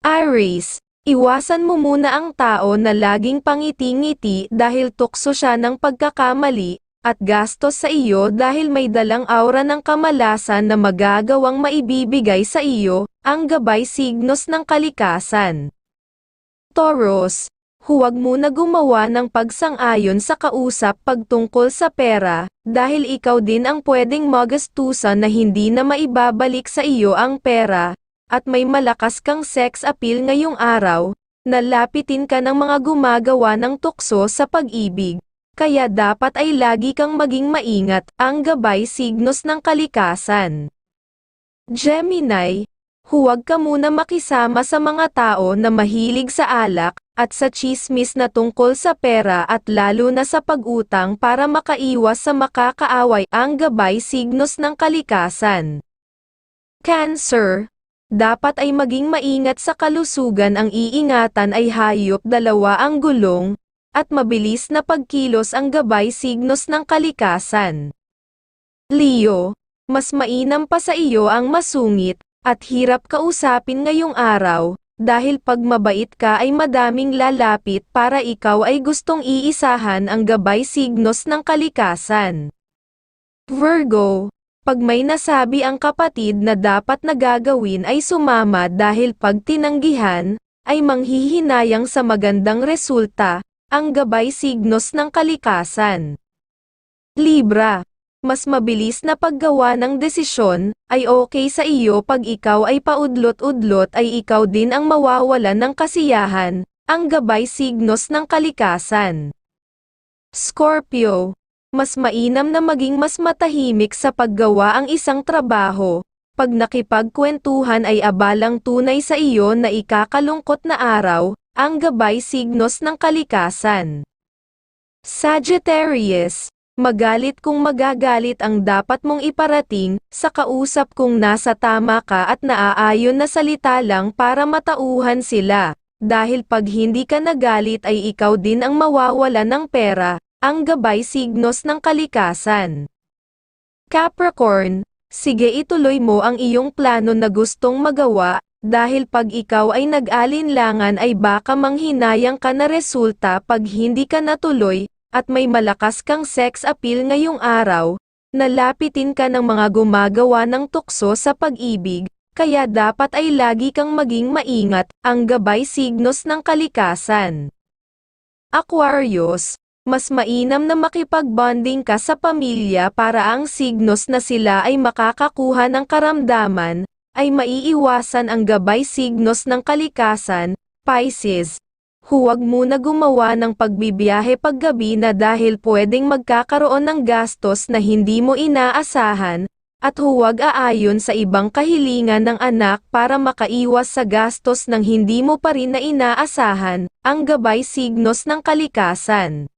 Aries, iwasan mo muna ang tao na laging pangiti-ngiti dahil tukso siya ng pagkakamali, at gastos sa iyo dahil may dalang aura ng kamalasan na magagawang maibibigay sa iyo, ang gabay signos ng kalikasan. Taurus, huwag muna gumawa ng pagsang-ayon sa kausap pagtungkol sa pera, dahil ikaw din ang pwedeng magastusan na hindi na maibabalik sa iyo ang pera, at may malakas kang sex appeal ngayong araw, nalapitin ka ng mga gumagawa ng tukso sa pag-ibig. Kaya dapat ay lagi kang maging maingat, ang gabay signos ng kalikasan. Gemini, huwag ka muna makisama sa mga tao na mahilig sa alak, at sa chismis na tungkol sa pera at lalo na sa pag-utang para makaiwas sa makakaaway ang gabay signos ng kalikasan. Cancer, dapat ay maging maingat sa kalusugan ang iingatan ay hayop dalawa ang gulong, at mabilis na pagkilos ang gabay signos ng kalikasan. Leo, mas mainam pa sa iyo ang masungit, at hirap kausapin ngayong araw, dahil pag mabait ka ay madaming lalapit para ikaw ay gustong iisahan ang gabay signos ng kalikasan. Virgo, pag may nasabi ang kapatid na dapat na gagawin ay sumama dahil pag tinanggihan, ay manghihinayang sa magandang resulta, ang gabay signos ng kalikasan. Libra, mas mabilis na paggawa ng desisyon, ay okay sa iyo pag ikaw ay paudlot-udlot ay ikaw din ang mawawalan ng kasiyahan, ang gabay signos ng kalikasan. Scorpio, mas mainam na maging mas matahimik sa paggawa ang isang trabaho, pag nakipagkwentuhan ay abalang tunay sa iyo na ikakalungkot na araw, ang gabay signos ng kalikasan. Sagittarius, magalit kung magagalit ang dapat mong iparating, sa kausap kung nasa tama ka at naaayon na salita lang para matauhan sila. Dahil pag hindi ka nagalit ay ikaw din ang mawawala ng pera, ang gabay signos ng kalikasan. Capricorn, sige ituloy mo ang iyong plano na gustong magawa, dahil pag ikaw ay nag-alinlangan ay baka manghinayang ka na resulta pag hindi ka natuloy, at may malakas kang sex appeal ngayong araw, nalapitin ka ng mga gumagawa ng tukso sa pag-ibig, kaya dapat ay lagi kang maging maingat, ang gabay signos ng kalikasan. Aquarius, mas mainam na makipagbonding ka sa pamilya para ang signos na sila ay makakakuha ng karamdaman, ay maiiwasan ang gabay signos ng kalikasan, Pisces. Huwag muna gumawa ng pagbibiyahe paggabi na dahil pwedeng magkakaroon ng gastos na hindi mo inaasahan, at huwag aayon sa ibang kahilingan ng anak para makaiwas sa gastos ng hindi mo pa rin na inaasahan, ang gabay signos ng kalikasan.